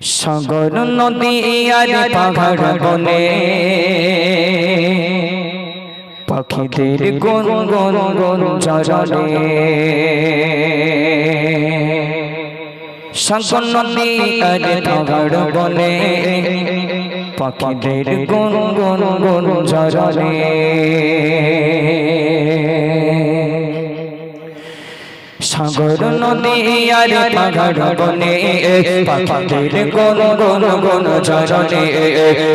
সাগর নদী আর পাহাড় বনে পাখিদের গুন গুন গুন চরণে সাগর নদী আর পাহাড় বনে। পাখিদের গুন গুন গুন চরণে সাগর নদী আর পাহাড় বনে পাখিদের কোন কোন কোন চরণে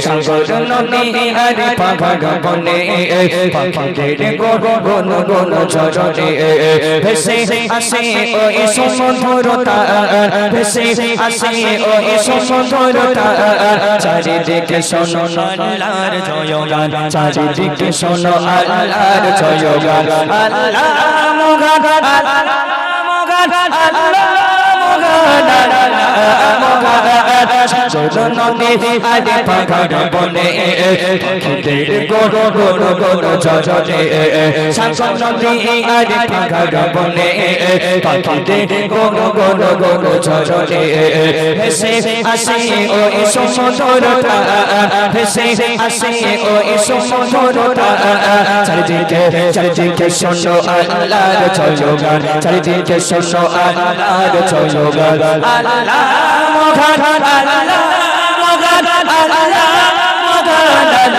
সাগর নদী আর পাহাড় বনে পাখিদের কোন কোন কোন চরণে ভেসে আসে ওই সমুদ্রতা ভেসে আসে ওই সমুদ্রতা চারিদিকে শোনো আল্লাহর জয়গান চারিদিকে শোনো আল্লাহর জয়গান আল্লাহ মোগান আল্লাহ আল্লাহ নদী আরে পাহাড় বনে পাখিদের গোড় গোড় গোড় চরণে সাগর নদী আরে পাহাড় বনে পাখিদের গোড় গোড় গোড় চরণে ভেসে আসে ওই সমুদ্রটা ভেসে আসে ওই সমুদ্রটা চারিদিকে চারিদিকে শোনো আল্লাহর জয়গান চারিদিকে শোনো আল্লাহর জয়গান আল্লাহ আল্লাহ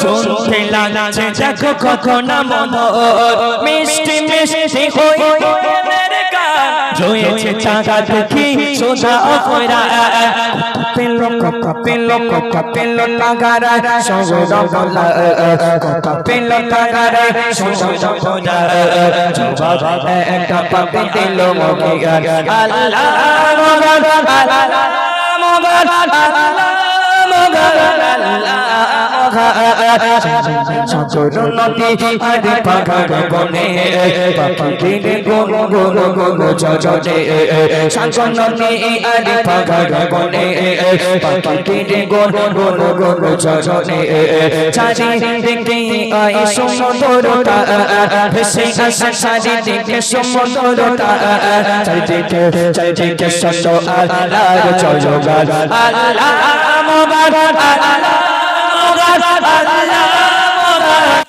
শুনতে লাগছে দেখো কখন মিষ্টি মিষ্টি হই কোকিলের চাঁদা দেখি সোজা অপরা পেল কপিল পেল টাগারা সগর বলা পেল টাগারা সগর বলা জবাব একটা পাবে দিল সাগর নদী আরে পাহাড় বনে পাখিদের গোল গোল গোল চরণে সাগর নদী আরে পাহাড় বনে পাখিদের গোল গোল গোল চরণে চারিদিকে আই সমুদ্রতা ভেসে আসে চারিদিকে সমুদ্রতা চারিদিকে চারিদিকে সত্য আল্লাহর জয়গান আল্লাহ মোগান আল্লাহ মোগান আল্লাহ মোগান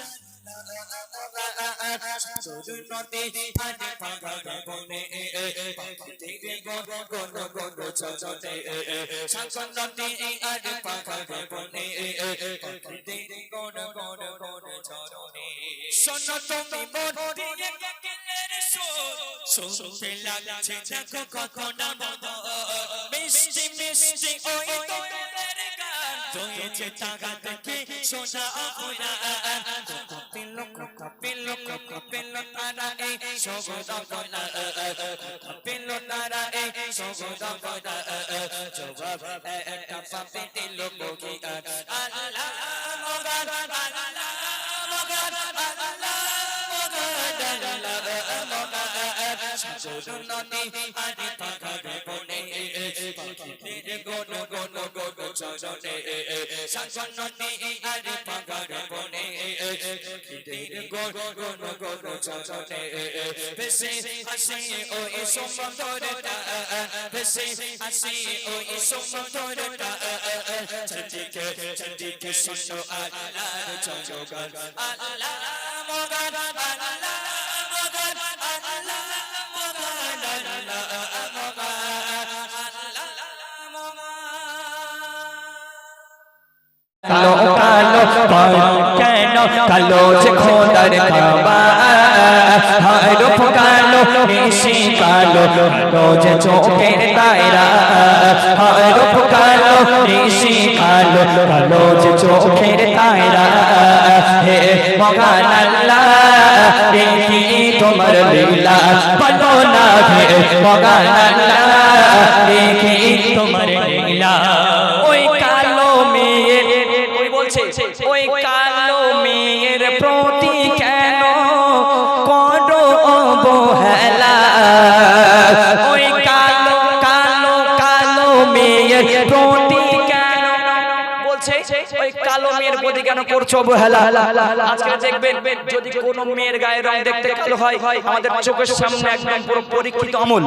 শোনো তুমি মন দিয়ে কোকিলের সুর শুনতে লাগছে দেখো কখন মন মিষ্টি মিষ্টি ওই গান রয়েছে টাকা দেখে সোনা অপরা কপিল কপিল কপিল তারা এই সগদ গলা কপিল তারা এই সগদ গলা জবাব একটা পাপে দিল বগি আল্লাহ মগান আল্লাহ মগান আল্লাহ মগান আল্লাহ মগান সাগর নদী আরে পাহাড় চরণে সাগর নদী আরে পাহাড় বনে পাখিদের গন গন গন চরণে ভেসে আসে ওই সমুদ্রটা ভেসে আসে ওই সমুদ্রটা চারিদিকে চারিদিকে শোনো আল্লাহর জয়গান আল্লাহ কালো কালো কেন কালো যে খোদার খাবা হায় রূপ কালো কালো নিশি কালো রোজ চোখের দায়রা হয় রূপ কালো নিশি কালো রোজ চোখের দায়রা হে মগান আল্লাহ দেখি তোমার লীলা। বলো না হে মগান আল্লাহ দেখি তোমার করছ অবহেলা? আজকে দেখবেন, যদি কোনো মেয়ের গায়ের রং দেখতে কালো হয়, আমাদের চোখের সামনে একদম পুরো পরীক্ষিত আমল।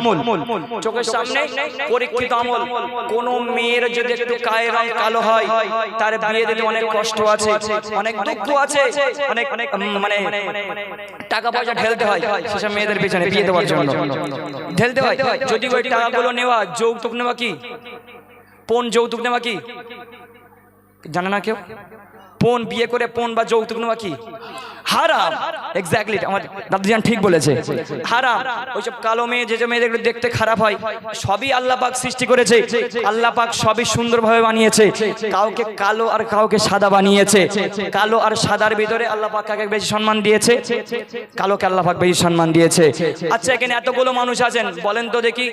চোখের সামনে পরীক্ষিত আমল। কোন মেয়ের যদি একটু গায়ের রং কালো হয়, তার বিয়ে দিতে অনেক কষ্ট আছে, অনেক দুঃখ আছে, অনেক অনেক মানে টাকা পয়সা ঢেলতে হয় সেসব মেয়েদের পিছনে বিয়ে দেওয়ার জন্য। ঢেলতে হয়। যদি ওই টাকাগুলো নেওয়া যৌতুক নেওয়া কি? পণ যৌতুক নেওয়া কি? জানে না কেউ? পণ বিয়ে করে পোন বা যৌতুক নেওয়া কি? হারাম। এক্স্যাক্টলি আমার দাদুজান ঠিক বলেছে। হারাম। ওইসব কালো মেয়ে, যে যে মেয়েদের দেখতে খারাপ হয়, সবই আল্লাহ পাক সৃষ্টি করেছে। আল্লাহ পাক সবই সুন্দরভাবে বানিয়েছে। কাউকে কালো আর কাউকে সাদা বানিয়েছে। কালো আর সাদার ভিতরে আল্লাহ পাক কাকে বেশি সম্মান দিয়েছে? কালোকে আল্লাহ পাক বেশি সম্মান দিয়েছে। আচ্ছা এখানে এতগুলো মানুষ আছেন। বলেন তো দেখি,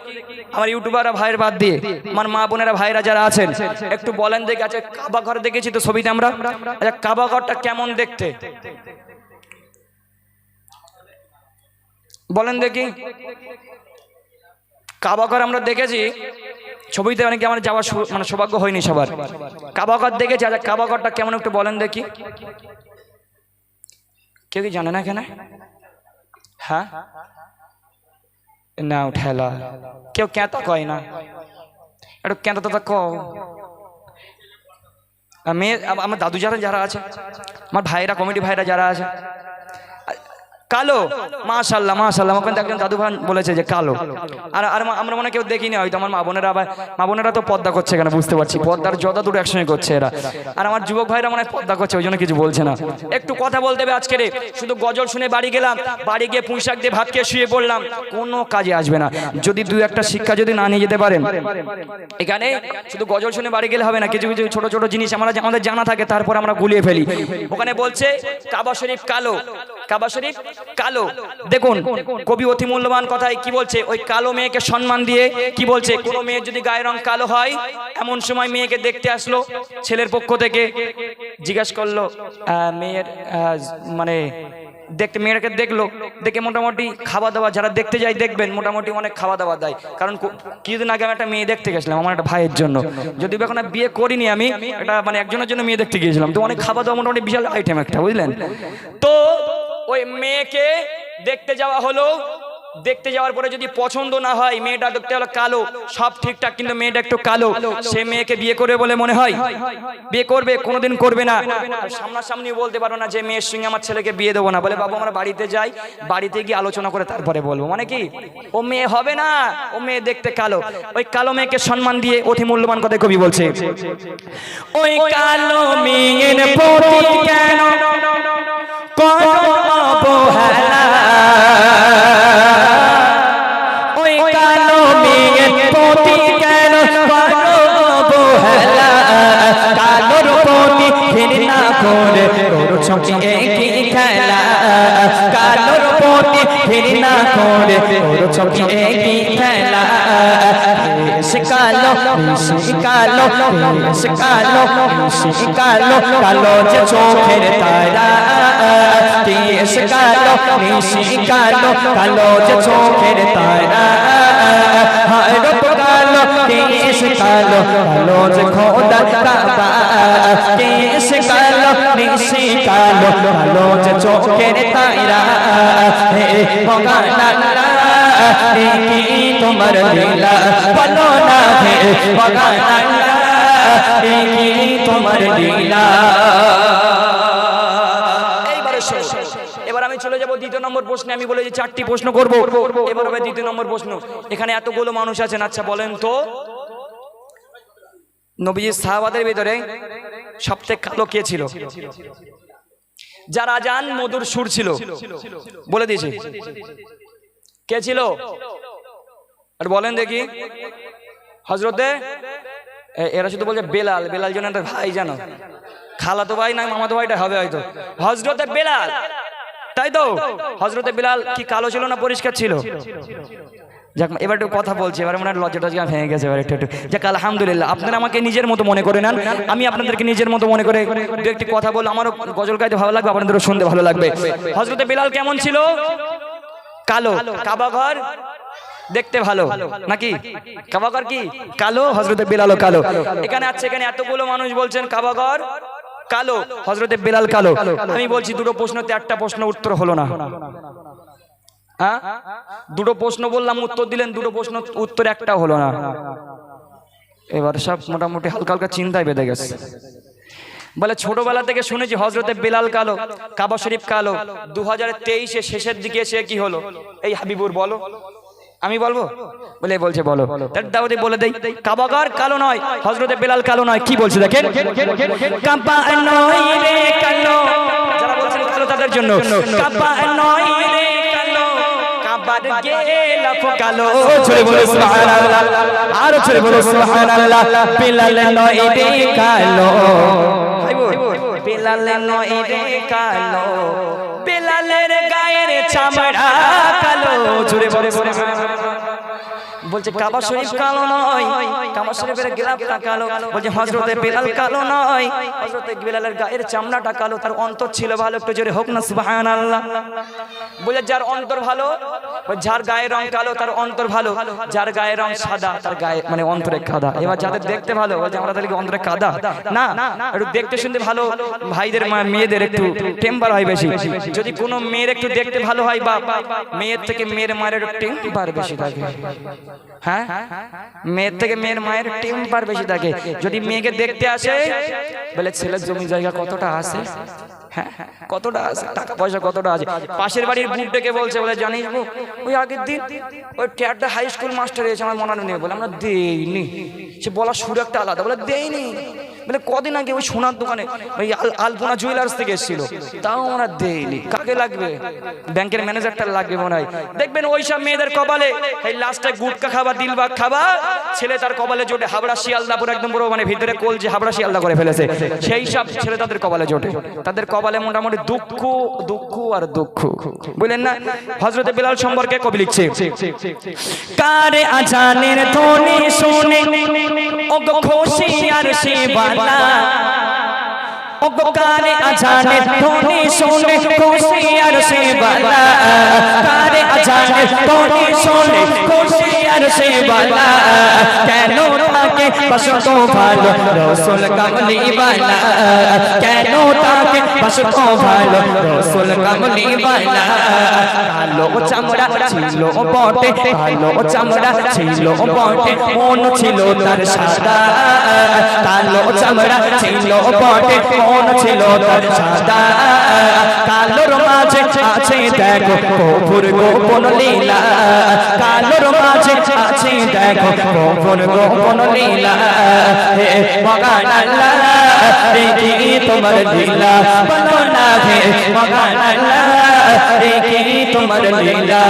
আমার ইউটিউবাররা ভাইয়ের বাদ দিয়ে, আমার মা বোনেরা ভাইরা যারা আছেন, একটু বলেন দেখি আচ্ছা কাবা ঘর দেখেছি তো ছবিতে আমরা? আচ্ছা কাবা ঘরটা কেমন দেখতে? বলেন দেখি। কাবাকর আমরা দেখেছি। ছবিতে অনেকে আমার যাওয়ার মানে সৌভাগ্য হয়নি সবার। কাবাকর দেখেছি আচ্ছা কাবাকরটা কেমন একটু বলেন দেখি। কেউ কি জানে না এখানে? হ্যাঁ? না ঠেলা কেউ কেঁতা কয় না? একটু কেঁতা তো আর মেয়ে আমার দাদু যারা যারা আছে, আমার ভাইরা, কমিটি ভাইরা যারা আছে কালো? মাশাল্লাহ মাশাল্লাহ ওখানে একজন দাদু ভাই বলেছে যে কালো। আর আর আমরা মনে কেউ দেখিনি হয়তো আমার মা বোনেরা আবার মা বোনেরা তো পর্দা করছে কেন বুঝতে পারছি। পর্দার যত দূর একসঙ্গে করছে এরা। আর আমার যুবক ভাইরা মনে হয় পর্দা করছে ওই জন্য কিছু বলছে না। একটু কথা বলতে হবে আজকে রে শুধু গজল শুনে বাড়ি গেলাম বাড়ি গিয়ে পুঁশাক দিয়ে ভাত খেয়ে শুয়ে পড়লাম কোনো কাজে আসবে না। যদি দুই একটা শিক্ষা যদি না নিয়ে যেতে পারেন এখানে শুধু গজল শুনে বাড়ি গেলে হবে না কিছু কিছু ছোট ছোট জিনিস আমরা আমাদের জানা থাকে তারপর আমরা গুলিয়ে ফেলি। ওখানে বলছে কাবা শরীফ কালো। কাবা শরীফ কালো। দেখুন, কবি অতি মূল্যবান কথায় কি বলছে? ওই কালো মেয়েকে সম্মান দিয়ে কি বলছে? কোনো মেয়ের যদি গায়ের রং কালো হয়, এমন সময় মেয়েকে দেখতে আসলো, ছেলের পক্ষ থেকে জিজ্ঞাসা করল মেয়ের মানে দেখতে, মেয়েটাকে দেখল, দেখে মোটামুটি খাওয়া দাওয়া যারা দেখতে যায় দেখবেন, মোটামুটি অনেক খাওয়া দাওয়া দেয়। কারণ কিছুদিন আগে আমি একটা মেয়ে দেখতে গেছিলাম, আমার একটা ভাইয়ের জন্য। যদি এখন বিয়ে করিনি আমি একটা মানে একজনের জন্য মেয়ে দেখতে গিয়েছিলাম। তো অনেক খাওয়া দাওয়া মোটামুটি বিশাল আইটেম একটা, বুঝলেন? তো ওই মেয়েকে দেখতে যাওয়া হলো। দেখতে যাওয়ার পরে যদি পছন্দ না হয়, মেয়েটা দেখতে হলো কালো, সব ঠিকঠাক, কিন্তু মেয়েটা একটু কালো। সে মেয়েকে বিয়ে করবে বলে মনে হয়? বিয়ে করবে, কোনোদিন করবে না। সামনাসামনি বলতে পারো না যে মেয়ের সঙ্গে আমার ছেলেকে বিয়ে দেবো না। বলে বাবু, আমরা বাড়িতে যাই, বাড়িতে গিয়ে আলোচনা করে তারপরে বলব। মানে কি? ও মেয়ে হবে না, ও মেয়ে দেখতে কালো। ওই কালো মেয়েকে সম্মান দিয়ে অতি মূল্যবান কথা কবি বলছে। ওই কালো প্রতি কেন অবহেলা। ওই কালো মেয়ের প্রতি কেন করো অবহেলা? কালোর প্রতি ঘৃণা করে করছ কি খেলা? কালোর প্রতি ঘৃণা করে করছ কি সে কালো সে কালো সে কালো সে কালো কালো যে চোখের তারা কেশ কালো নিশি কালো কালো যে চোখের তারা কালো কালো যে খোদা কালো যে চোখের তারা কি তোমার লীলা, বলো না হে ভগবান কি তোমার লীলা। আমি চলে দ্বিতীয় নম্বর প্রশ্নে, আমি চারটি প্রশ্ন এবার দ্বিতীয় নম্বর প্রশ্ন। এখানে এতগুলো মানুষ আছেন আচ্ছা বলেন তো। সাহাবাদের ভিতরে কালো কে ছিল? যারা যান মধুর সুর ছিল। বলে দিয়েছি। কে ছিল? আর বলেন দেখি। হজরতে এরা শুধু বলছে বেলাল। বেলাল একটা ভাই জানো। খালাতো ভাই না মামাতো ভাইটা হবে হয়তো। হজরতে বেলাল। তাই তো? হজরতে বেলাল কি কালো ছিল না পরিষ্কার ছিল? যাক, এবার একটু কথা বলছি। এবার মনে হয় লজ্জা টজ্জা ভেঙে গেছে এবার একটু একটু। যাক, আলহামদুলিল্লাহ। আপনারা আমাকে নিজের মতো মনে করে নেন আমি আপনাদেরকে নিজের মতো মনে করে দু একটি কথা বল আমারও গজল গাইতে ভালো লাগবে, আপনাদেরও শুনতে ভালো লাগবে। হজরতে বেলাল কেমন ছিল? কালো কাবা ঘর দেখতে ভালো। নাকি? কাবাগর কি? কালো? হজরতে বেলালও কালো। এখানে আছে এখানে এতগুলো মানুষ বলছেন কাবাগর কালো। হজরতে বেলাল কালো। আমি বলছি দুটো প্রশ্নতে একটা প্রশ্ন উত্তর হলো না। হ্যাঁ? দুটো প্রশ্ন বললাম উত্তর দিলেন দুটো প্রশ্ন উত্তর একটা হলো না। এবার সব মোটামুটি হালকা হালকা চিন্তায় বেঁধে গেছে। বলে, ছোটবেলা থেকে শুনেছি হজরতে বেলাল কালো, কাবা শরীফ কালো। দু হাজার তেইশে শেষের দিকে এসে কি হলো? এই হাবিবুর বলো। আমি বলব? বলে বলছে, বলো। দাউদে বলে দেই, কাবাগার কালো নয় হজরতে বেলাল কালো নয়। কি বলছে দেখেন? যারা তাদের জন্য। নয় আরও ছোড়ে বলো, সুবহানাল্লাহ। বেলাল নয় কালো। বেলাল নয় রে কালো বেলালের গায়ের চামড়া কালো। জুড়ে বলে। বলছে কাবা শরীফ কালো নয়। কাবা শরীফের গেলাপটা কালো। বলছে হজরতে বেলাল কালো নয়। হজরতে বেলালের গায়ের চামড়াটা কালো তার অন্তর ছিল ভালো। একটু জোরে হোক না সুবহানাল্লাহ। বলে যার অন্তর ভালো ওই যার গায়ের রং কালো তার অন্তর ভালো। যার গায়ের রং সাদা তার গায়ে মানে অন্তরে কাদা। এবার যাদের দেখতে ভালো বলছে আমরা তাদেরকে অন্তরে কাদা? না একটু দেখতে শুনতে ভালো। ভাইদের মেয়েদের একটু টেম্পার হয় বেশি। যদি কোনো মেয়ের একটু দেখতে ভালো হয় বা মেয়ের থেকে মেয়ের মায়ের একটু টেম্পার বেশি থাকে। হ্যাঁ? মেয়ের থেকে মেয়ের মায়ের টেম্পার বেশি থাকে। যদি মেয়েকে দেখতে আসে, বলে, ছেলের জমি জায়গা কতটা আছে? হ্যাঁ? কতটা টাকা পয়সা কতটা আছে? পাশের বাড়ির বলছে, বলে ওই আগের দিন ওই হাই স্কুল মাস্টার আমার মনে নেই বলে, আমরা দেইনি। সে বলার সুর একটা আলাদা, বলে, দেইনি। বলে কদিন আগে ওই সোনার দোকানে ওই আলপনা জুয়েলার্স থেকে এসেছিল। তাও আমরা দেইনি। কাকে লাগবে? ব্যাংকের ম্যানেজারটা লাগবে মনে হয়। দেখবেন ওই সব মেয়েদের কপালে এই লাস্টে গুটকা খাবা দিলবাগ খাবা ছেলে তার কপালে জোটে হাবড়া, শিয়ালদা, পুরো একদম পুরো মানে ভিতরে কোল যে হাবড়া, শিয়ালদা করে ফেলেছে। সেই সব ছেলে তাদের কপালে জোটে। তাদের কপালে মোটামুটি দুঃখ দুঃখ আর দুঃখ। বুঝলেন না? হজরতে বিলাল সম্পর্কে কবি লিখছে, কারে আজানের ধ্বনি শুনে বালা। কারে আজানে ধ্বনি শুনে খুশি আর সে বালা। কারে আজানে ধ্বনি শুনে খুশি আর সে বালা, কেন তাকে বসতো ভালো? রসুল কামলি বালা, কেন তাকে বসতো ভালো? রসুল কামলি বালা, কালো চামড়া ছিল বটে, কালো চামড়া ছিল বটে, মন ছিল তার সাদা, কালো চামড়া ছিল বটে, মন ছিল তার সাদা কালোর মাঝে আছে দেখো গোপন লীলা কালোর মাঝে আছে, দেখো কপুর গোপন লীলা, হে মগান দেখি তোমার লীলা বলো না হে মগান দেখি তোমার লীলা,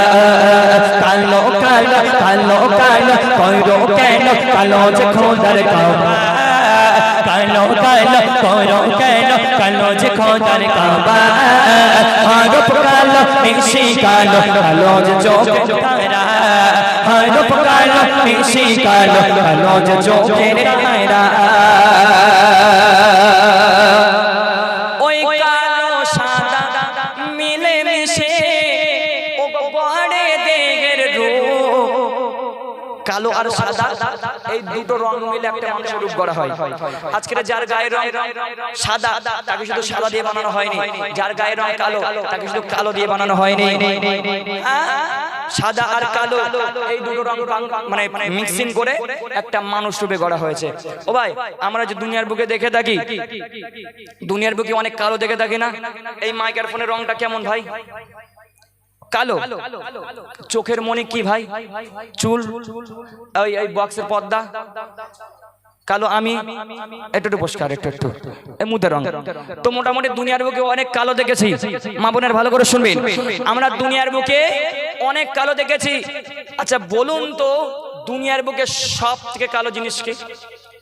কালো কালো কালো কালো কইরো কেন কালো যে খোদার কাবা কালো কালো কইরো কেন কালো যে খোদার কাবা হারপ কালো, মিশি কালো কালো যে চোখে তারা হারপ কালো মিশি কালো কালো যে চোখে ওই কালো সাদা মিলে মিশে কালো আর সাদা এই দুটো রং মিলে একটা মানুষের রূপ গড়া হয়। আজকের যার গায়ের রং সাদা, তাকে শুধু সাদা দিয়ে বানানো হয়নি। যার গায়ের রং কালো, তাকে শুধু কালো দিয়ে বানানো হয়নি। হ্যাঁ? সাদা আর কালো এই দুটো রং মানে মিক্সিং করে একটা মানুষ রূপে গড়া হয়েছে। ও ভাই আমরা যে দুনিয়ার বুকে দেখে থাকি দুনিয়ার বুকে অনেক কালো দেখে থাকি না? এই মাইক্রোফোনের রংটা কেমন ভাই? কালো। চোখের মনি কি ভাই? চুল? ওই বক্সের পর্দা? কালো আমি একটু একটু পরিষ্কার একটু একটু মুদের রং। তো মোটামুটি দুনিয়ার বুকে অনেক কালো দেখেছি। মা বোনের ভালো করে শুনবেন। আমরা দুনিয়ার বুকে অনেক কালো দেখেছি। আচ্ছা বলুন তো, দুনিয়ার বুকে সব থেকে কালো জিনিস কি?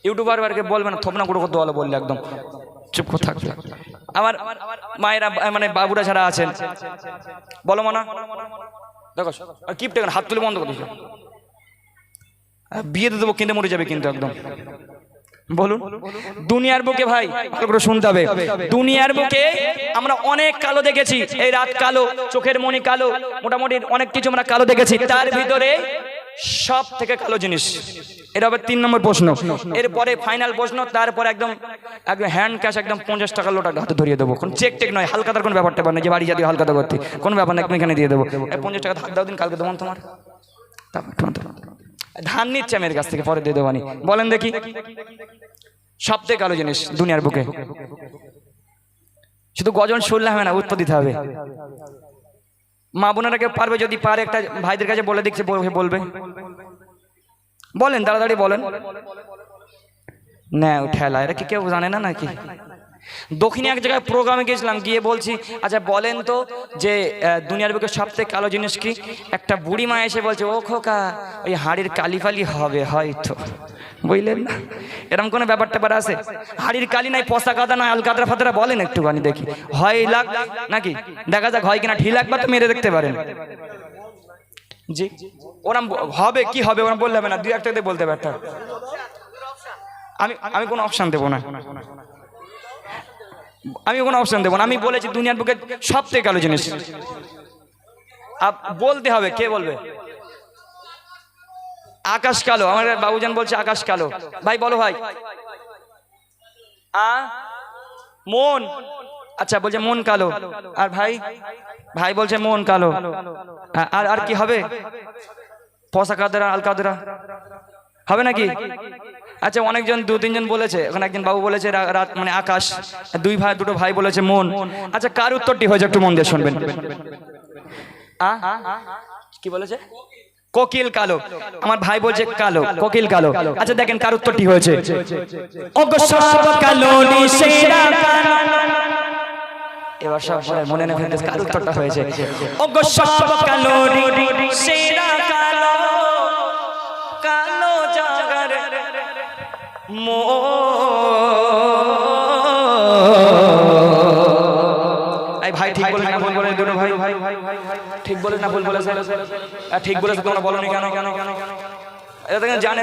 ইউটিউবার বারকে বলবে না থপনা গুঁড়ো ভালো বললে একদম। চুপ থাকবে। আমার মায়েরা মানে বাবুরা যারা আছেন, বলো মানা। দেখো, আর কিপটে হাত তুলে বন্ধ করে দিয়েছ। বিয়ে দেবো, কিনতে মরে যাবে কিন্তু একদম। বলুন। দুনিয়ার বুকে ভাই ভালো করে শুনতে হবে। দুনিয়ার বুকে আমরা অনেক কালো দেখেছি। এই রাত কালো চোখের মনি কালো মোটামুটি অনেক কিছু আমরা কালো দেখেছি। তার ভিতরে সব থেকে কালো জিনিস এটা হবে তিন নম্বর প্রশ্ন। এরপরে ফাইনাল প্রশ্ন তারপরে একদম একদম হ্যান্ড ক্যাশ একদম পঞ্চাশ টাকা লোটা হাতে ধরিয়ে দেবো। কোন চেক টেক নয় হালকাতার কোনো ব্যাপারটা পার না যে বাড়ি জাতীয় হালকাতা করতে। কোনো ব্যাপার না এখানে দিয়ে দেবো। পঞ্চাশ টাকা হাত দাও দিন কালকে দেবো তোমার। তারপর। ধান নিচ্ছে আমি এর কাছ থেকে, পরে দিয়ে দেবানি বলেন দেখি। সব থেকে কালো জিনিস দুনিয়ার বুকে। শুধু গজন শুনলে হবে না, উত্তর দিতে হবে। মা বোনেরা কেউ পারবে যদি পারে, একটা ভাইদের কাছে বলে বল- বলবে বলেন, তাড়াতাড়ি বলেন। না ঠেলা এটা কি কেউ জানে না নাকি? দক্ষিণে এক জায়গায় প্রোগ্রামে গেছিলাম গিয়ে বলছি আচ্ছা বলেন তো যে দুনিয়ার বুকে সব থেকে কালো জিনিস কি? একটা বুড়ি মা এসে বলছে, ও খোকা, ওই হাড়ির কালি ফালি হবে হয়তো। বুঝলেন না? এরকম কোনো ব্যাপার ট্যাপার আছে? হাড়ির কালি নাই পশা কাদা নয় আলকাতরা ফাতরা বলেন একটুখানি দেখি। হয় লাগ নাকি? দেখা যাক, হয় কিনা ঢিল একবার তো মেরে দেখতে পারেন। জি। ওরম হবে, কি হবে ওরম বললে না, দুই একটা দিয়ে বলতে পারতাম আমি আমি কোনো অপশান দেবো না। আমি কোনো অপশন দেবো না। আমি বলেছি দুনিয়ার বুকে সব থেকে কালো জিনিস। বলতে হবে, কে বলবে? আকাশ কালো। আমার বাবুজান বলছে আকাশ কালো। ভাই, বলো ভাই। আ, মন। আচ্ছা বলছে মন কালো। আর ভাই? ভাই বলছে মন কালো। আর আর কি হবে? পশা কাদরা আল কাদরা হবে নাকি? আচ্ছা অনেকজন দু, তিনজন বলেছে এখন একজন বাবু বলেছে রাত মানে আকাশ, দুই ভাই, দুটো ভাই বলেছে মন। আচ্ছা কার উত্তরটি হয়েছে একটু মন দিয়ে শুনবেন। কি বলেছে? কোকিল কালো। আমার ভাই বলছে কালো, কোকিল কালো। আচ্ছা দেখেন কার উত্তরটি হয়েছে। এবার সব মনে না কার উত্তরটা হয়েছে। ভাই, ঠিক ভাই। ঠিক ঠিক কেন? কেন কেন জানে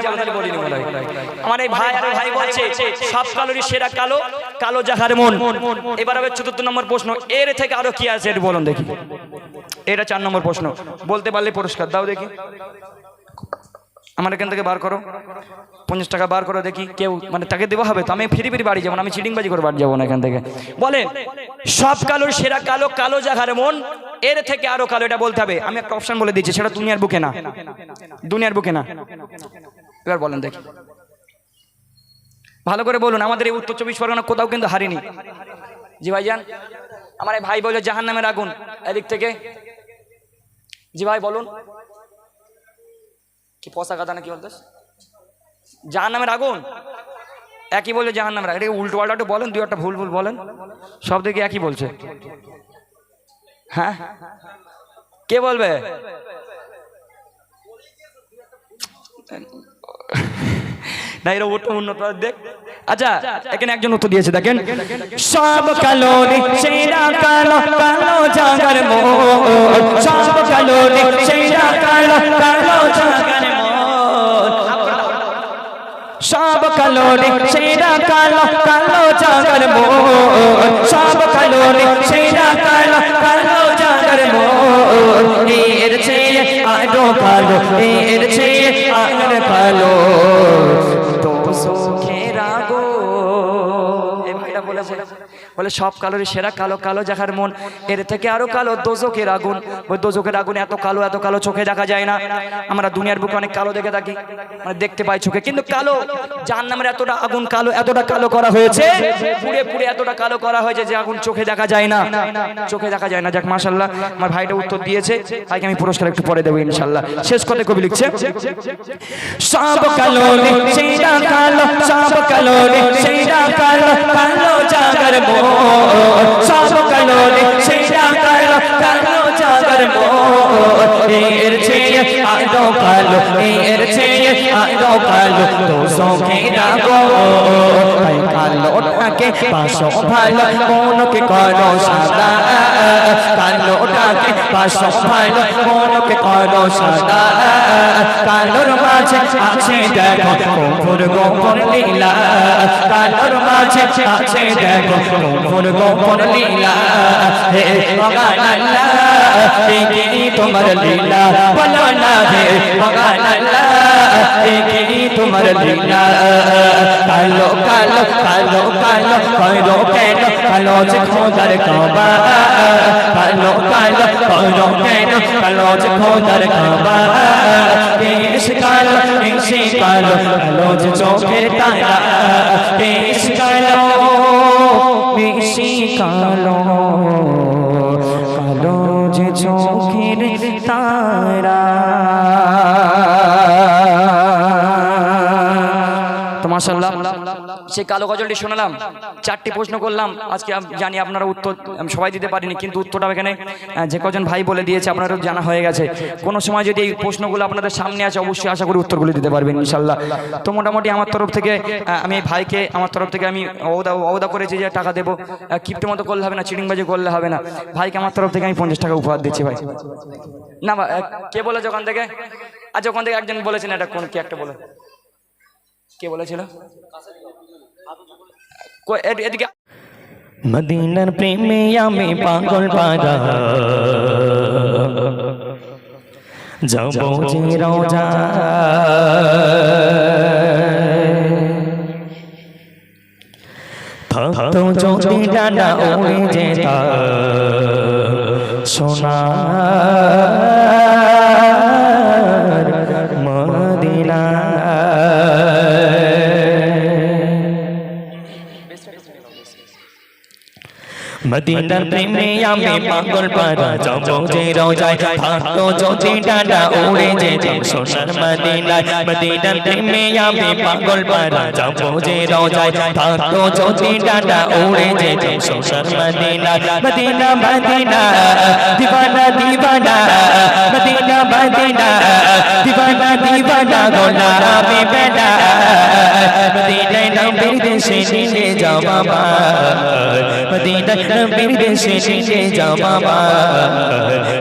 আমার এই ভাই ভাই সেরা কালো কালো মন। এবার হবে চতুর্থ নম্বর প্রশ্ন, এর থেকে আছে বলুন দেখি। এটা চার নম্বর প্রশ্ন, বলতে পারলে পুরস্কার, দাও দেখি। আমার এখান থেকে বার করো। পঞ্চাশ টাকা বার করো, দেখি কেউ মানে তাকে দেওয়া হবে তো, আমি ফিরি ফিরি বাড়ি যাব আমি চিটিংবাজি করে বাড়ি যাব না এখান থেকে। বলে সব কালোর সেরা কালো কালো জাগার মন, এর থেকে আরও কালো, এটা বলতে হবে। আমি একটা অপশন বলে দিচ্ছি, সেটা দুনিয়ার বুকে না। দুনিয়ার বুকে না। এবার বলেন দেখি। ভালো করে বলুন, আমাদের এই উত্তর চব্বিশ পরগনা কোথাও কিন্তু হারিনি। জি ভাইজান, আমার এই ভাই বলে জাহান নামের আগুন, এদিক থেকে। জি ভাই, বলুন। কি পশা গাদা না কি বলতো জাহান নামের আগুন? একই বলছে জাহান নামের আগুন উল্টো পাল্টা একটু বলেন, দুই একটা ভুল ভুল বলেন। সব দিকে একই বলছে। হ্যাঁ? কে বলবে? না এরা ওটা উন্নত দেখ। আচ্ছা এখানে একজন উত্তর দিয়েছে দেখেন। সব কালো নিশেরা কালো কালো জাগার মন সব কালো নিশেরা কালো কালো জাগার সব কালো নিশেরা কালো কালো জাগার মন সব কালো নিশেরা কালো কালো জাগার মন এর চেয়ে আরও কালো এর চেয়ে আর কালো। তো সুখের এই বলে বলে, সব কালোরই সেরা কালো কালো দেখার মন, এর থেকে আরও কালো দোজকের আগুন। ওই দোজকের আগুন এত কালো এত কালো চোখে দেখা যায় না। আমরা দুনিয়ার বুকে অনেক কালো দেখে থাকি মানে দেখতে পাই চোখে। কিন্তু কালো যার নামের এতটা আগুন কালো, এতটা কালো করা হয়েছে, পুড়ে পুড়ে এতটা কালো করা হয়েছে যে আগুন চোখে দেখা যায় না। চোখে দেখা যায় না। যাক মাশাল্লাহ আমার ভাইটা উত্তর দিয়েছে। ভাইকে আমি পুরস্কার একটু পরে দেবো ইনশাল্লাহ শেষ কথা কবি লিখছে, সব কালো কালো কালো। কালো জাগর মো সব কালো কালো কালো জাগর মো এর চেয়ে আরও কালো এর চেয়ে আরও কালো, তো সঙ্গে রাখো তাই কালোটাকে পাশো ভালো, মনকে করো সাদা। কালোটাকে পাশো ভালো, মনকে করো সাদা। কালোর মাঝে আছে দেখো গোপন গোপন লীলা। কালোর মাঝে আছে দেখো গোপন গোপন লীলা। হে ভগবান আল্লাহ লীলা বলো না হে ভগবান আল্লাহ এই তোমার লীলা, কালো কালো কালো কালো কইরো কেন, কালো যে খোদার কাবা। কালো কালো কইরো কেন, কালো যে খোদার কাবা। দেশ কালো দেশে কালো কালো যে চোখের তারা। দেশ কালো, বেশি কালো কালো যে চোখের তারা। তোমার মাশাল্লাহ সেই কালো গজলটি শোনালাম, চারটি প্রশ্ন করলাম, আজকে জানি আপনারা উত্তর সবাই দিতে পারিনি, কিন্তু উত্তরটা এখানে যে কজন ভাই বলে দিয়েছে, আপনারও জানা হয়ে গেছে। কোনো সময় যদি এই প্রশ্নগুলো আপনাদের সামনে আছে, অবশ্যই আশা করি উত্তরগুলো দিতে পারবেন, ইনশাল্লাহ। তো মোটামুটি আমার তরফ থেকে আমি ভাইকে, আমার তরফ থেকে আমি অবদা অবদা করেছি যে টাকা দেবো। কিপ্টের মতো করলে হবে না, চিটিংবাজি করলে হবে না। ভাইকে আমার তরফ থেকে আমি পঞ্চাশ টাকা উপহার দিচ্ছি, ভাই। না কে বলেছে ওখান থেকে? আচ্ছা ওখান থেকে একজন বলেছেন, এটা কোন, কে একটা বলে? কে বলেছিল? মদিনার প্রেমে আমি পাগল পারা যাব যে রোজা। থাকতো যদি ডানা উড়ে যেতা। সোনার মদিনার প্রেমে আমি পাগল পারা যাব যে রোজায় থাকতো যদি ডানা উড়ে যেতাম সোনার মদিনায় মদিনার প্রেমে আমি পাগল পারা যাব যে রোজায় থাকতো যদি ডানা উড়ে যেতাম সোনার মদিনায় মদিনা মদিনা দিবানা দিবানা মদিনা মদিনা দিবানা দিবানা গোলাপে বেটা মদিনায় নবীর দেশে নিয়ে যাও বাবা মদিনায় নবীর দেশে নিয়ে যাও বাবা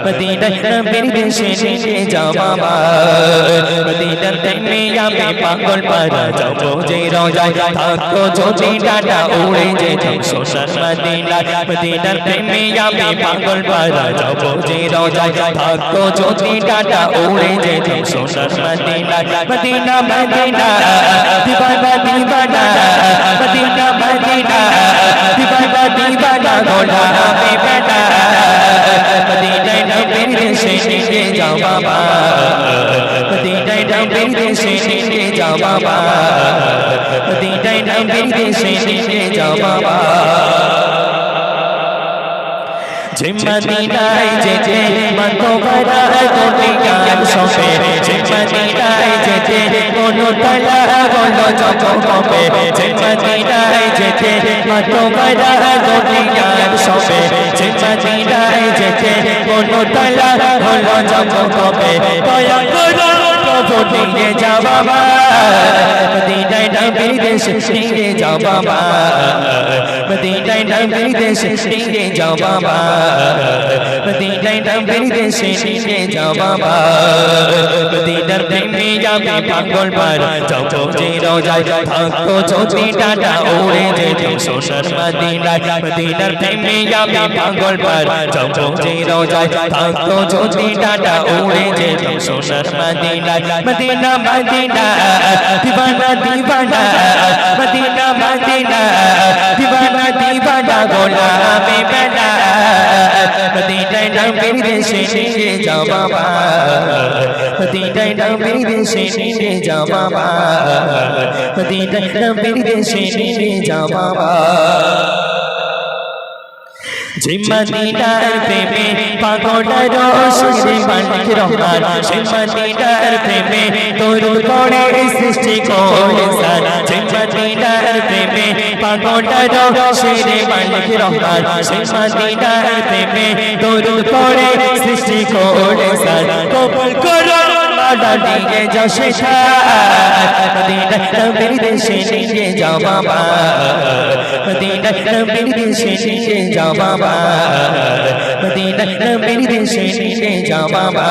মদিনায় নবীর দেশে নিয়ে যাও বাবা মদিনার প্রেমে আমি পাগল পারা যাব যে রোজায় থাকতো যদি ডাটা উড়ে যেতাম সোনার মদিনায় মদিনার প্রেমে আমি পাগল পারা যাব যে রোজায় থাকতো যদি ডাটা উড়ে যেতাম সোনার মদিনায় মদিনা মদিনা দিবানা দিবানা মদিনা মদিনা, দিবানা দিবানা গোলা মে বেটা মদিনায় নবীর নিয়ে যাও বাবা। মদিনায় নবীর নিয়ে যাও বাবা। মদিনায় নবীর নিয়ে যাও বাবা। যে মদিনায় যেতে মন ভরা কোটি গান শোভে যে মদিনায় যেতে কোনো তলা বলো যত কবে। যে মদিনায় যেতে কোনো নিয়ে যাও বাবা মদিনায় নবীর দেশে নিয়ে যাও বাবা মদিনায় নবীর দেশে নিয়ে যাও বাবা মদিনায় নবীর দেশে নিয়ে যাও বাবা মদিনার প্রেমে যাবে পাগল পার যাও যে রোজায় থাকতো যদি টাটা উড়ে যেতে সোনার মদিনায়। মদিনার প্রেমে যাবে পাগল পার যাও যে রোজায় থাকতো যদি টাটা উড়ে যেতে সোনার মদিনায়। মদিনা মদিনা দিবানা দিবানা মদিনা মদিনা দিবানা দিবানা গোলামে বেলা মদিনায় নবীর দেশে যাও বাবা মদিনায় নবীর দেশে যাও বাবা মদিনায় নবীর দেশে যাও বাবা জিম্মাদিনার প্রেমে পাগলার সুরে মালিক রহমান জিম্মাদিনার প্রেমে তরু করে সৃষ্টি করে সার জিম্মাদিনার প্রেমে পাগলার সুরে মালিক রহমান জিম্মাদিনার প্রেমে তরু করে সৃষ্টি করে সার কবল করো মালা দিয়ে যাও শেষা মদিনা নবীর দেশে নিয়ে যাও বাবা মদিনা নবীর দেশে নিয়ে যাও বাবা মদিনা নবীর দেশে নিয়ে যাও বাবা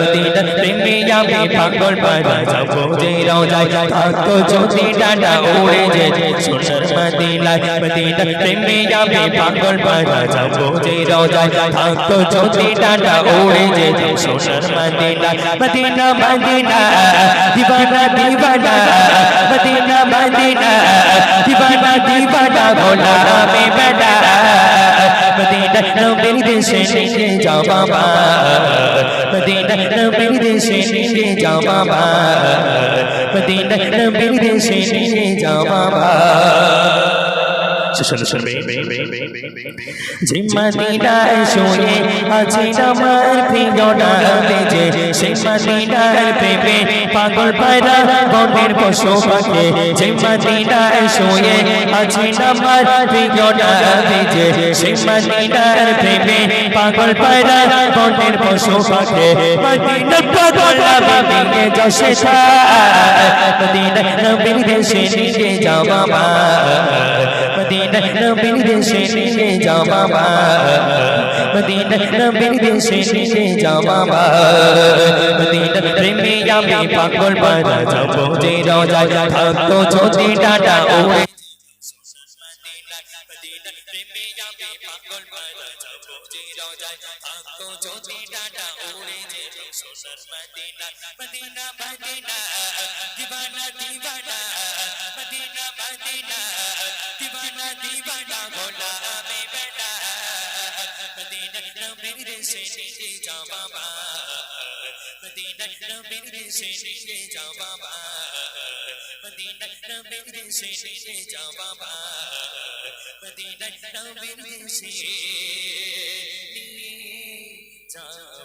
মদিনা প্রেমে আমি পাগল পারা যাব যে রোজায়, থাকতো যদি ডানা উড়ে যে সোনার মদিনায়। মদিনা প্রেমে আমি পাগল পারা যাব যে রোজায়, থাকতো যদি ডানা উড়ে যে সোনার মদিনায়। মদিনা মদিনা দিবানা দিবানা মদিনা মদিনা দিবানা দিবানা গোলা মে বেটা মদিনা নবীর দেশে নিয়ে যাও বাবা মদিনা নবীর দেশে নিয়ে যাও বাবা মদিনা নবীর দেশে নিয়ে যাও বাবা জিম্মাদিনার শুয়ে আছে আমার প্রিয়না বেজে জিম্মাদিনার প্রেমে পাগল পায়রা গনের পশু পাখে জিম্মাদিনার শুয়ে আছে আমার প্রিয়না বেজে জিম্মাদিনার প্রেমে পাগল পায়রা গনের পশু পাখে মদিনা পাগল বাবিয়ে যশে থা মদিনা নবীর দেশে নিয়ে যাও বাবা মদিনা নবীর দেশে নিয়ে যাও বাবা মদিনা নবীর দেশে নিয়ে যাও বাবা মদিনা প্রেমে আমি পাগল পারা যাব যে রোজায় থাকতো যদি ডাটা ওড়ে মদিনা মদিনা দিবানা দেশে নিয়ে যাও বাবা মদিনা নবীর দেশে নিয়ে যাও বাবা মদিনা নবীর দেশে নিয়ে যাও বাবা মদিনা নবীর সে নিয়ে বাবা